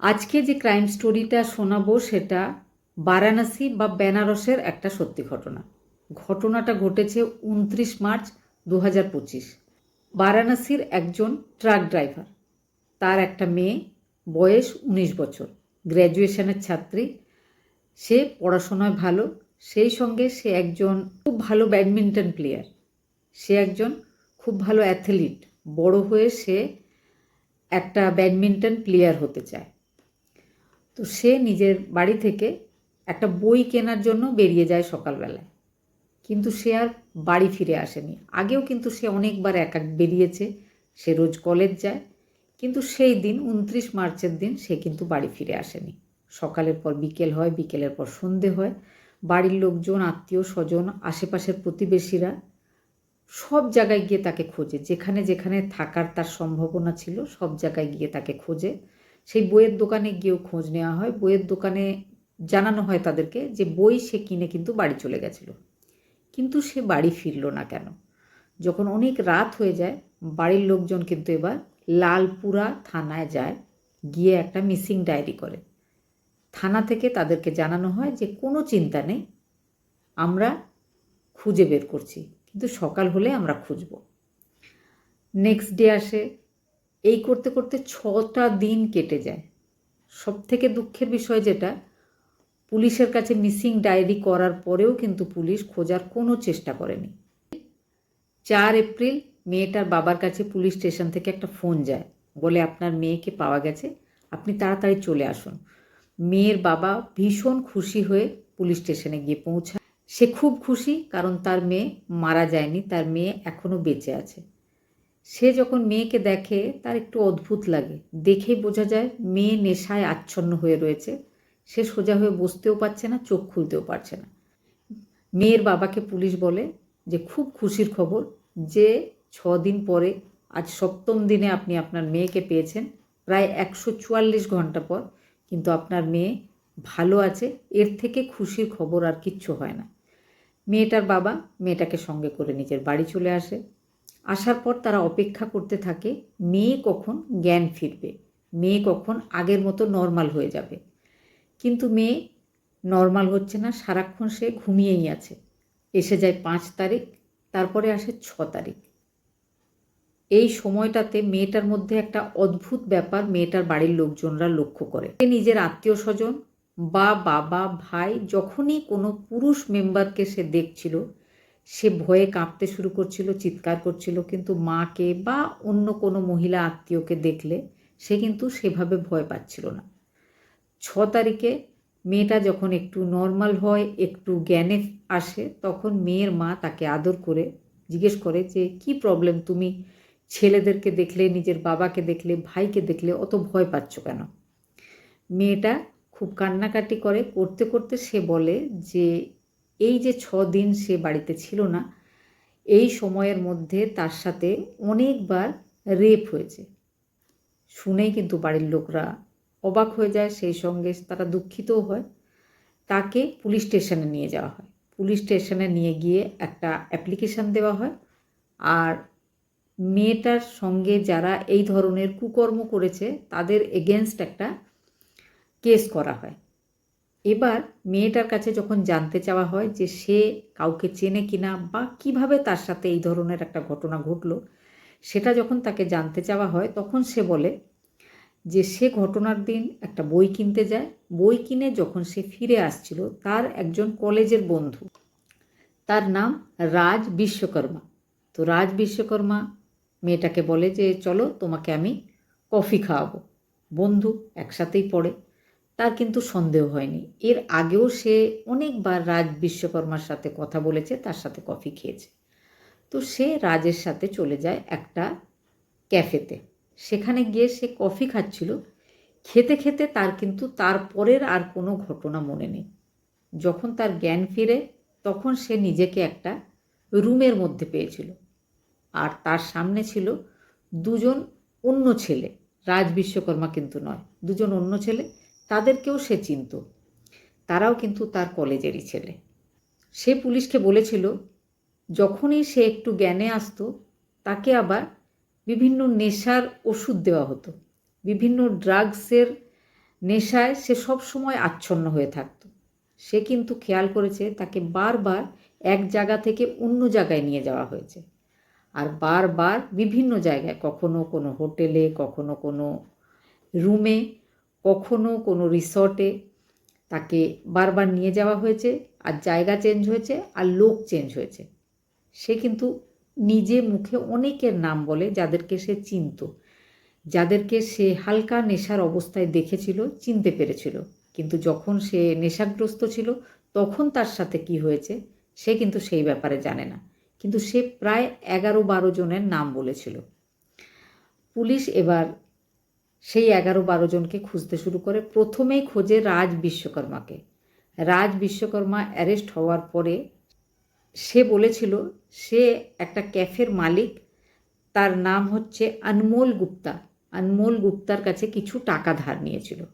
আজকে যে ক্রাইম স্টোরিটা শোনাবো সেটা বারাণসী বা বেনারসের একটা সত্যি ঘটনা। ঘটনাটা ঘটেছে উনত্রিশ মার্চ দু হাজার পঁচিশ। বারাণসীর একজন ট্রাক ড্রাইভার তার একটা মেয়ে, বয়স উনিশ বছর। গ্র্যাজুয়েশনের ছাত্রী। সে পড়াশোনায় ভালো, সেই সঙ্গে সে একজন খুব ভালো ব্যাডমিন্টন প্লেয়ার সে একজন খুব ভালো অ্যাথলিট বড় হয়ে সে একটা ব্যাডমিন্টন প্লেয়ার হতে চায়। তো সে নিজের বাড়ি থেকে একটা বই কেনার জন্য বেরিয়ে যায় সকালবেলায়। কিন্তু সে আর বাড়ি ফিরে আসেনি। আগেও কিন্তু সে অনেকবার একা বেরিয়েছে, সে রোজ কলেজ যায়। কিন্তু সেই দিন, উনত্রিশ মার্চের দিন সে কিন্তু বাড়ি ফিরে আসেনি। সকালের পর বিকেল হয়, বিকেলের পর সন্ধে হয়। বাড়ির লোকজন, আত্মীয় স্বজন, আশেপাশের প্রতিবেশীরা সব জায়গায় গিয়ে তাকে খোঁজে। যেখানে যেখানে থাকার তার সম্ভাবনা ছিল, সব জায়গায় গিয়ে তাকে খোঁজে। সেই বইয়ের দোকানে গিয়েও খোঁজ নেওয়া হয়। বইয়ের দোকানে জানানো হয় তাদেরকে যে বই সে কিনে কিন্তু বাড়ি চলে গেছিল। কিন্তু সে বাড়ি ফিরল না কেন? যখন অনেক রাত হয়ে যায়, বাড়ির লোকজন কিন্তু এবার লালপুরা থানায় যায়, গিয়ে একটা মিসিং ডায়েরি করে। থানা থেকে তাদেরকে জানানো হয় যে কোনো চিন্তা নেই, আমরা খুঁজে বের করছি, কিন্তু সকাল হলে আমরা খুঁজব। নেক্সট ডে আসে এই করতে করতে ছটা দিন কেটে যায়। সব থেকে দুঃখের বিষয় যেটা, পুলিশের কাছে মিসিং ডায়েরি করার পরেও কিন্তু পুলিশ খোঁজার কোনো চেষ্টা করেনি। চার এপ্রিল মেয়েটার বাবার কাছে পুলিশ স্টেশন থেকে একটা ফোন যায়, বলে আপনার মেয়েকে পাওয়া গেছে, আপনি তাড়াতাড়ি চলে আসুন। মেয়ের বাবা ভীষণ খুশি হয়ে পুলিশ স্টেশনে গিয়ে পৌঁছায়। সে খুব খুশি কারণ তার মেয়ে মারা যায়নি, তার মেয়ে এখনও বেঁচে আছে। সে যখন মেয়েকে দেখে, তার একটু অদ্ভুত লাগে। দেখেই বোঝা যায়, মেয়ে নেশায় আচ্ছন্ন হয়ে রয়েছে। সে সোজা হয়ে বসতেও পারছে না, চোখ খুলতেও পারছে না। মেয়ের বাবাকে পুলিশ বলে যে, খুব খুশির খবর যে ছ দিন পরে আজ সপ্তম দিনে আপনি আপনার মেয়েকে পেয়েছেন। প্রায় একশো চুয়াল্লিশ ঘণ্টা পর। কিন্তু আপনার মেয়ে ভালো আছে, এর থেকে খুশির খবর আর কিচ্ছু হয় না। মেয়েটার বাবা মেয়েটাকে সঙ্গে করে নিজের বাড়ি চলে আসে। আসার পর তারা অপেক্ষা করতে থাকে, মেয়ে কখন জ্ঞান ফিরবে? মেয়ে কখন আগের মতো নর্মাল হয়ে যাবে? কিন্তু মেয়ে নর্মাল হচ্ছে না, সারাক্ষণ সে ঘুমিয়েই আছে। এসে যায় পাঁচ তারিখ, তারপরে আসে ছ তারিখ। এই সময়টাতে মেয়েটার মধ্যে একটা অদ্ভুত ব্যাপার মেয়েটার বাড়ির লোকজনরা লক্ষ্য করে। সে নিজের আত্মীয় স্বজন বা বাবা, ভাই, যখনই কোনো পুরুষ মেম্বারকে সে দেখছিল সে ভয়ে কাঁপতে শুরু করছিল, চিৎকার করছিল, কিন্তু মাকে বা অন্য কোনো মহিলা আত্মীয়কে দেখলে সে কিন্তু সেভাবে ভয় পাচ্ছিল না। ছ তারিখে মেয়েটা যখন একটু নর্মাল হয়, একটু জ্ঞানে আসে, তখন মেয়ের মা তাকে আদর করে জিজ্ঞেস করে যে, কি প্রবলেম তুমি ছেলেদেরকে দেখলে, নিজের বাবাকে দেখলে, ভাইকে দেখলে অত ভয় পাচ্ছ কেন? মেয়েটা খুব কান্নাকাটি করে, করতে করতে সে বলে যে এই যে ছ দিন সে বাড়িতে ছিল না, এই সময়ের মধ্যে তার সাথে অনেকবার রেপ হয়েছে। শুনেই কিন্তু বাড়ির লোকরা অবাক হয়ে যায়, সেই সঙ্গে তারা দুঃখিতও হয়। তাকে পুলিশ স্টেশনে নিয়ে যাওয়া হয়। পুলিশ স্টেশনে নিয়ে গিয়ে একটা অ্যাপ্লিকেশান দেওয়া হয়। আর মেয়েটার সঙ্গে যারা এই ধরনের কুকর্ম করেছে, তাদের এগেনস্ট একটা কেস করা হয়। এবার মেয়েটার কাছে যখন জানতে চাওয়া হয় যে সে কাউকে চেনে কিনা বা কীভাবে তার সাথে এই ধরনের একটা ঘটনা ঘটলো, সেটা যখন তাকে জানতে চাওয়া হয় তখন সে বলে যে সে ঘটনার দিন একটা বই কিনতে যায়। বই কিনে যখন সে ফিরে আসছিল, তার একজন কলেজের বন্ধু। তার নাম রাজ বিশ্বকর্মা। তো রাজ বিশ্বকর্মা মেয়েটাকে বলে যে, চলো তোমাকে আমি কফি খাওয়াবো। বন্ধু একসাথেই পড়ে। তার কিন্তু সন্দেহ হয়নি। এর আগেও সে অনেকবার রাজ বিশ্বকর্মার সাথে কথা বলেছে, তার সাথে কফি খেয়েছে। তো সে রাজের সাথে চলে যায় একটা ক্যাফেতে। সেখানে গিয়ে সে কফি খাচ্ছিল। খেতে খেতে তার কিন্তু তারপরের আর কোনো ঘটনা মনে নেই। যখন তার জ্ঞান ফিরে, তখন সে নিজেকে একটা রুমের মধ্যে পেয়েছিল। আর তার সামনে ছিল দুজন অন্য ছেলে। রাজ বিশ্বকর্মা কিন্তু নয়, দুজন অন্য ছেলে তাদেরকেও সে চিনত। তারাও কিন্তু তার কলেজেরই ছেলে। সে পুলিশকে বলেছিল, যখনই সে একটু জ্ঞানে আসতো, তাকে আবার বিভিন্ন নেশার ওষুধ দেওয়া হতো। বিভিন্ন ড্রাগসের নেশায় সে সব সময় আচ্ছন্ন হয়ে থাকত। সে কিন্তু খেয়াল করেছে, তাকে বারবার এক জায়গা থেকে অন্য জায়গায় নিয়ে যাওয়া হয়েছে। আর বারবার বিভিন্ন জায়গায়, কখনো কোনো হোটেলে, কখনো কোনো রুমে কখনো কোনো রিসর্টে তাকে বারবার নিয়ে যাওয়া হয়েছে, আর জায়গা চেঞ্জ হয়েছে, আর লোক চেঞ্জ হয়েছে। সে কিন্তু নিজে মুখে অনেকের নাম বলে যাদেরকে সে চিনত, যাদেরকে সে হালকা নেশার অবস্থায় দেখেছিল, চিনতে পেরেছিল। কিন্তু যখন সে নেশাগ্রস্ত ছিল, তখন তার সাথে কি হয়েছে, সে কিন্তু সেই ব্যাপারে জানে না। কিন্তু সে প্রায় এগারো বারো জনের নাম বলেছিল। পুলিশ এবার সেই এগারো বারো জনকে খুঁজতে শুরু করে। প্রথমেই খোঁজে রাজ বিশ্বকর্মাকে। রাজ বিশ্বকর্মা অ্যারেস্ট হওয়ার পরে সে বলেছিল, সে একটা ক্যাফের মালিক। তার নাম হচ্ছে আনমোল গুপ্তা। আনমোল গুপ্তার কাছে কিছু টাকা ধার নিয়েছিল।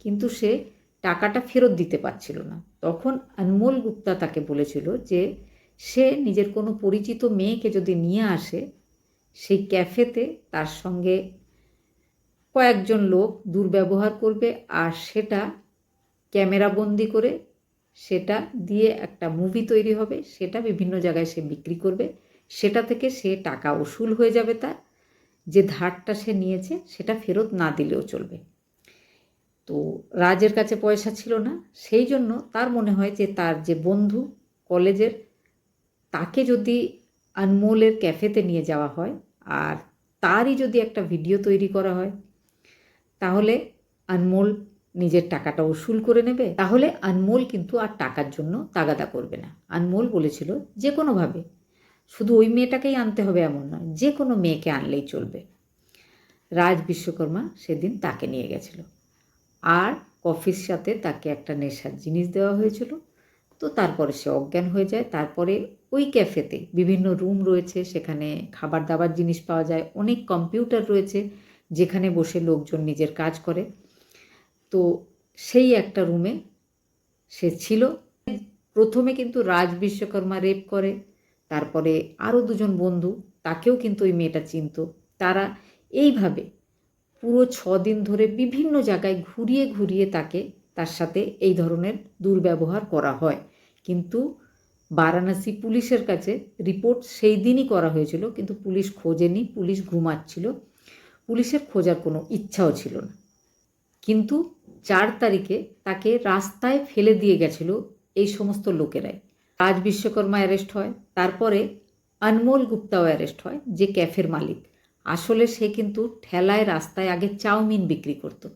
কিন্তু সে টাকাটা ফেরত দিতে পারছিল না। তখন আনমোল গুপ্তা তাকে বলেছিল যে, সে নিজের কোনো পরিচিত মেয়েকে যদি নিয়ে আসে, সেই ক্যাফেতে তার সঙ্গে কয়েকজন লোক দুর্ব্যবহার করবে আর সেটা ক্যামেরাবন্দি করে সেটা দিয়ে একটা মুভি তৈরি হবে, সেটা বিভিন্ন জায়গায় সে বিক্রি করবে, সেটা থেকে সে টাকা উসুল হয়ে যাবে তার, যে ধারটা সে নিয়েছে সেটা ফেরত না দিলেও চলবে। তো রাজের কাছে পয়সা ছিল না, সেই জন্য তার মনে হয় যে তার যে বন্ধু কলেজের, তাকে যদি আনমোলের ক্যাফেতে নিয়ে যাওয়া হয় আর তারই যদি একটা ভিডিও তৈরি করা হয় তাহলে আনমোল নিজের টাকাটা উসুল করে নেবে। তাহলে আনমোল কিন্তু আর টাকার জন্য তাগাদা করবে না। আনমোল বলেছিল যে কোনোভাবে। শুধু ওই মেয়েটাকেই আনতে হবে এমন নয়, যে কোনো মেয়েকে আনলেই চলবে। রাজ বিশ্বকর্মা সেদিন তাকে নিয়ে গেছিল। আর কফির সাথে তাকে একটা নেশার জিনিস দেওয়া হয়েছিল। তো তারপরে সে অজ্ঞান হয়ে যায়। তারপরে ওই ক্যাফেতে বিভিন্ন রুম রয়েছে, সেখানে খাবার দাবার জিনিস পাওয়া যায়, অনেক কম্পিউটার রয়েছে। যেখানে বসে লোকজন নিজের কাজ করে। তো সেই একটা রুমে সে ছিল। প্রথমে কিন্তু রাজ বিশ্বকর্মা রেপ করে, তারপরে আরও দুজন বন্ধু, তাকেও কিন্তু ওই মেয়েটা চিনত। তারা এইভাবে পুরো ছ দিন ধরে বিভিন্ন জায়গায় ঘুরিয়ে ঘুরিয়ে তাকে, তার সাথে এই ধরনের দুর্ব্যবহার করা হয়। কিন্তু বারাণসী পুলিশের কাছে রিপোর্ট সেই দিনই করা হয়েছিল, কিন্তু পুলিশ খোঁজেনি, পুলিশ ঘুমাচ্ছিল। পুলিশের খোঁজার কোনো ইচ্ছাও ছিল না। কিন্তু চার তারিখে তাকে রাস্তায় ফেলে দিয়ে গেছিল এই সমস্ত লোকেরাই। রাজ বিশ্বকর্মা অ্যারেস্ট হয়, তারপরে আনমোল গুপ্তাও অ্যারেস্ট হয়, যে ক্যাফের মালিক। আসলে সে কিন্তু ঠেলায় রাস্তায় আগে চাউমিন বিক্রি করত।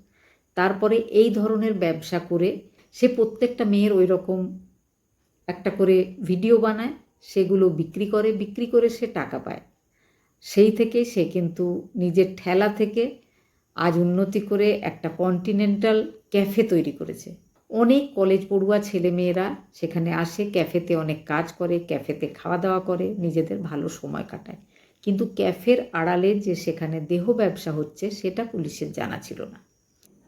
তারপরে এই ধরনের ব্যবসা করে সে প্রত্যেকটা মেয়ের ওই রকম একটা করে ভিডিও বানায়, সেগুলো বিক্রি করে বিক্রি করে সে টাকা পায়। সেই থেকে সে কিন্তু নিজের ঠেলা থেকে আজ উন্নতি করে একটা কন্টিনেন্টাল ক্যাফে তৈরি করেছে। অনেক কলেজ পড়ুয়া ছেলে মেয়েরা সেখানে আসে ক্যাফেতে অনেক কাজ করে ক্যাফেতে খাওয়া দাওয়া করে, নিজেদের ভালো সময় কাটায়। কিন্তু ক্যাফের আড়ালে যে সেখানে দেহ ব্যবসা হচ্ছে, সেটা পুলিশের জানা ছিল না।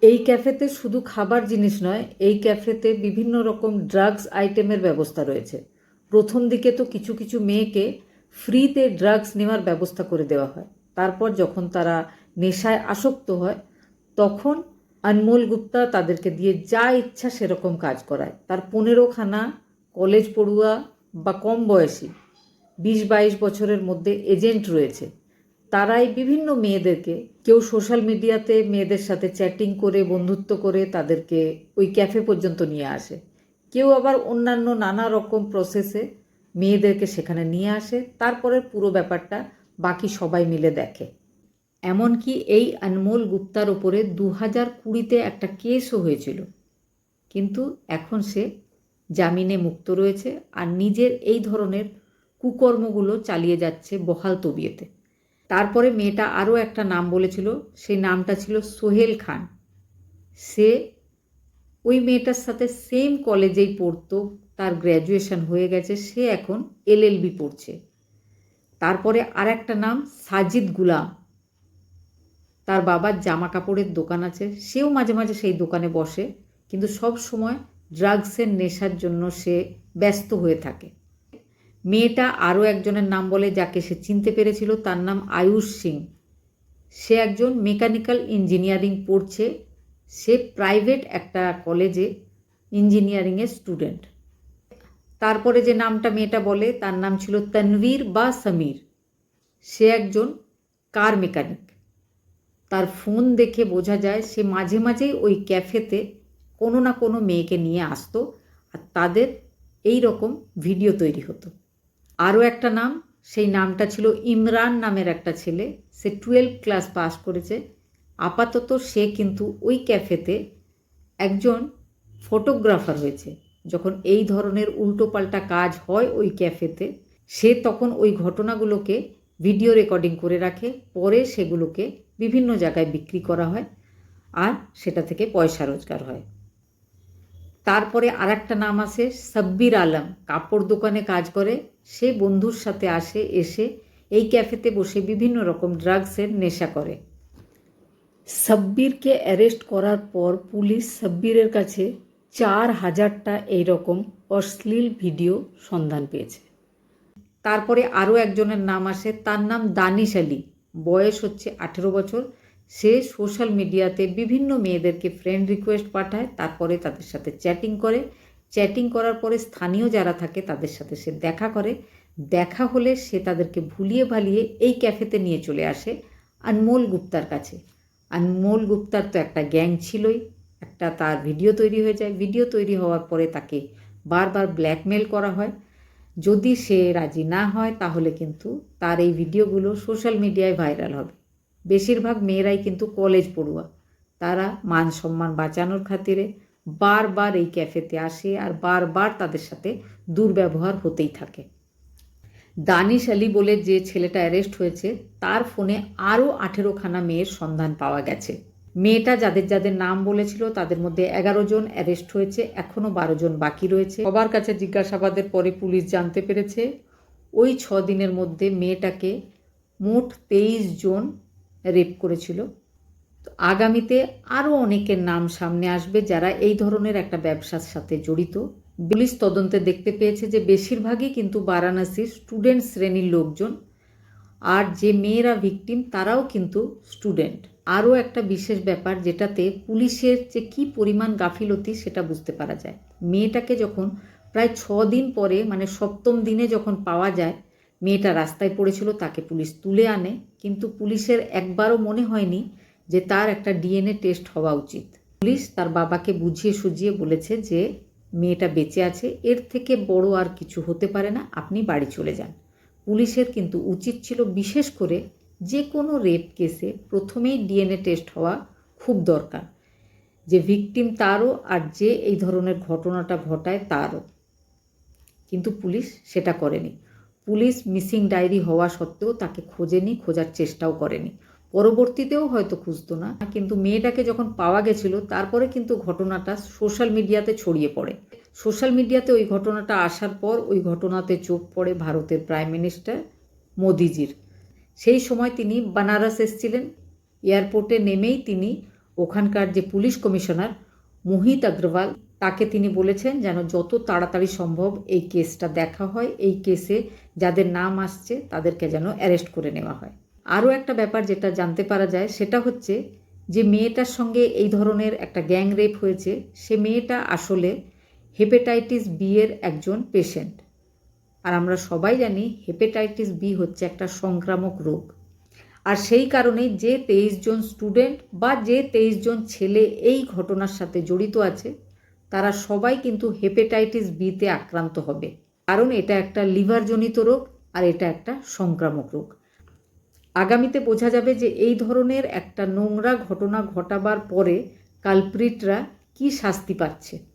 এই ক্যাফেতে শুধু খাবার জিনিস নয়, এই ক্যাফেতে বিভিন্ন রকম ড্রাগস আইটেমের ব্যবস্থা রয়েছে। প্রথম দিকে তো কিছু কিছু মেয়েকে ফ্রিতে ড্রাগস নেওয়ার ব্যবস্থা করে দেওয়া হয়। তারপর যখন তারা নেশায় আসক্ত হয়, তখন আনমোল গুপ্তা তাদেরকে দিয়ে যা ইচ্ছা সেরকম কাজ করায়। তার পনেরোখানা কলেজ পড়ুয়া বা কম বয়সী, বিশ বাইশ বছরের মধ্যে এজেন্ট রয়েছে। তারাই বিভিন্ন মেয়েদেরকে, কেউ সোশ্যাল মিডিয়াতে মেয়েদের সাথে চ্যাটিং করে, বন্ধুত্ব করে তাদেরকে ওই ক্যাফে পর্যন্ত নিয়ে আসে। কেউ আবার অন্যান্য নানা রকম প্রসেসে মেয়েদেরকে সেখানে নিয়ে আসে তারপরে পুরো ব্যাপারটা বাকি সবাই মিলে দেখে। এমনকি এই আনমোল গুপ্তার ওপরে দু হাজার কুড়িতে একটা কেসও হয়েছিল। কিন্তু এখন সে জামিনে মুক্ত রয়েছে আর নিজের এই ধরনের কুকর্মগুলো চালিয়ে যাচ্ছে বহাল তবিয়েতে। তারপরে মেয়েটা আরও একটা নাম বলেছিল, সেই নামটা ছিল সোহেল খান। সে ওই মেয়েটার সাথে সেম কলেজেই পড়তো তার গ্র্যাজুয়েশন হয়ে গেছে, সে এখন এলএলবি পড়ছে। তারপরে আর একটা নাম সাজিদ গুলাম। তার বাবার জামা কাপড়ের দোকান আছে, সেও মাঝে মাঝে সেই দোকানে বসে, কিন্তু সব সময় ড্রাগসের নেশার জন্য সে ব্যস্ত হয়ে থাকে। মেয়েটা আরও একজনের নাম বলে, যাকে সে চিনতে পেরেছিল, তার নাম আয়ুষ সিং। সে একজন মেকানিক্যাল ইঞ্জিনিয়ারিং পড়ছে, সে প্রাইভেট একটা কলেজে ইঞ্জিনিয়ারিংয়ের স্টুডেন্ট তারপরে যে নামটা মেয়েটা বলে, তার নাম ছিল তনবীর বা সমীর। সে একজন কার মেকানিক? তার ফোন দেখে বোঝা যায় সে মাঝে মাঝেই ওই ক্যাফেতে কোনো না কোনো মেয়েকে নিয়ে আসতো আর তাদের এই রকম ভিডিও তৈরি হতো। আরও একটা নাম, সেই নামটা ছিল ইমরান নামের একটা ছেলে। সে টুয়েলভ ক্লাস পাস করেছে। আপাতত সে কিন্তু ওই ক্যাফেতে একজন ফটোগ্রাফার হয়েছে। যখন এই ধরনের উল্টোপাল্টা কাজ হয় ওই ক্যাফেতে, সে তখন ওই ঘটনাগুলোকে ভিডিও রেকর্ডিং করে রাখে, পরে সেগুলোকে বিভিন্ন জায়গায় বিক্রি করা হয় আর সেটা থেকে পয়সা রোজগার হয়। তারপরে আর একটা নাম আছে, সাব্বির আলম। কাপড় দোকানে কাজ করে, সে বন্ধুর সাথে আসে, এসে এই ক্যাফেতে বসে বিভিন্ন রকম ড্রাগসের নেশা করে। সাব্বিরকে অ্যারেস্ট করার পর পুলিশ সাব্বিরের কাছে চার হাজারটা এইরকম অশ্লীল ভিডিও সন্ধান পেয়েছে। তারপরে আরও একজনের নাম আসে, তার নাম দানিশ আলী। বয়স হচ্ছে আঠেরো বছর। সে সোশ্যাল মিডিয়াতে বিভিন্ন মেয়েদেরকে ফ্রেন্ড রিকোয়েস্ট পাঠায়, তারপরে তাদের সাথে চ্যাটিং করে। চ্যাটিং করার পরে স্থানীয় যারা থাকে, তাদের সাথে সে দেখা করে। দেখা হলে সে তাদেরকে ভুলিয়ে ভালিয়ে এই ক্যাফেতে নিয়ে চলে আসে আনমোল গুপ্তার কাছে। আনমোল গুপ্তার তো একটা গ্যাং ছিলই। একটা তার ভিডিও তৈরি হয়ে যায়। ভিডিও তৈরি হওয়ার পরে তাকে বারবার ব্ল্যাকমেল করা হয়। যদি সে রাজি না হয়, তাহলে কিন্তু তার এই ভিডিওগুলো সোশ্যাল মিডিয়ায় ভাইরাল হবে। বেশিরভাগ মেয়েরাই কিন্তু কলেজ পড়ুয়া। তারা মান সম্মান বাঁচানোর খাতিরে বারবার এই ক্যাফেতে আসে আর বারবার তাদের সাথে দুর্ব্যবহার হতেই থাকে। দানিশ আলী বলে যে ছেলেটা অ্যারেস্ট হয়েছে, তার ফোনে আরও আঠেরোখানা মেয়ের সন্ধান পাওয়া গেছে। মেয়েটা যাদের যাদের নাম বলেছিল, তাদের মধ্যে এগারো জন অ্যারেস্ট হয়েছে এখনও বারো জন বাকি রয়েছে। সবার কাছে জিজ্ঞাসাবাদের পরে পুলিশ জানতে পেরেছে, ওই ছ দিনের মধ্যে মেয়েটাকে মোট তেইশ জন রেপ করেছিল। তো আগামীতে আরও অনেকের নাম সামনে আসবে যারা এই ধরনের একটা ব্যবসার সাথে জড়িত। পুলিশ তদন্তে দেখতে পেয়েছে যে বেশিরভাগই কিন্তু বারাণসীর স্টুডেন্ট শ্রেণির লোকজন আর যে মেয়েরা ভিকটিম তারাও কিন্তু স্টুডেন্ট আরও একটা বিশেষ ব্যাপার, যেটাতে পুলিশের যে কী পরিমাণ গাফিলতি সেটা বুঝতে পারা যায়। মেয়েটাকে যখন প্রায় ছ দিন পরে মানে সপ্তম দিনে যখন পাওয়া যায়, মেয়েটা রাস্তায় পড়েছিল, তাকে পুলিশ তুলে আনে। কিন্তু পুলিশের একবারও মনে হয়নি যে তার একটা ডিএনএ টেস্ট হওয়া উচিত। পুলিশ তার বাবাকে বুঝিয়ে সুঝিয়ে বলেছে যে, মেয়েটা বেঁচে আছে, এর থেকে বড় আর কিছু হতে পারে না, আপনি বাড়ি চলে যান। পুলিশের কিন্তু উচিত ছিল বিশেষ করে যে কোনো রেপ কেসে প্রথমেই ডিএনএ টেস্ট হওয়া খুব দরকার। যে ভিকটিম তারও আর যে এই ধরনের ঘটনাটা ঘটায় তারও। কিন্তু পুলিশ সেটা করেনি। পুলিশ মিসিং ডায়েরি হওয়া সত্ত্বেও তাকে খোঁজেনি, খোঁজার চেষ্টাও করেনি। পরবর্তীতেও হয়তো খুঁজতো না, কিন্তু মেয়েটাকে যখন পাওয়া গেছিল, তারপরে কিন্তু ঘটনাটা সোশ্যাল মিডিয়াতে ছড়িয়ে পড়ে। সোশ্যাল মিডিয়াতে ওই ঘটনাটা আসার পর ওই ঘটনাতে চোখ পড়ে ভারতের প্রাইম মিনিস্টার মোদিজির। সেই সময় তিনি বানারস এসেছিলেন। এয়ারপোর্টে নেমেই তিনি ওখানকার যে পুলিশ কমিশনার মোহিত অগ্রওয়াল, তাকে তিনি বলেছেন যেন যত তাড়াতাড়ি সম্ভব এই কেসটা দেখা হয়, এই কেসে যাদের নাম আসছে তাদেরকে যেন অ্যারেস্ট করে নেওয়া হয়। আরও একটা ব্যাপার যেটা জানতে পারা যায়, সেটা হচ্ছে যে মেয়েটার সঙ্গে এই ধরনের একটা গ্যাং রেপ হয়েছে, সে মেয়েটা আসলে হেপেটাইটিস বি এর একজন পেশেন্ট আর আমরা সবাই জানি হেপেটাইটিস বি হচ্ছে একটা সংক্রামক রোগ। আর সেই কারণে যে তেইশ জন স্টুডেন্ট বা যে তেইশ জন ছেলে এই ঘটনার সাথে জড়িত আছে, তারা সবাই কিন্তু হেপেটাইটিস বিতে আক্রান্ত হবে। কারণ এটা একটা লিভারজনিত রোগ আর এটা একটা সংক্রামক রোগ। আগামীতে বোঝা যাবে যে এই ধরনের একটা নোংরা ঘটনা ঘটাবার পরে কালপ্রিটরা কি শাস্তি পাচ্ছে।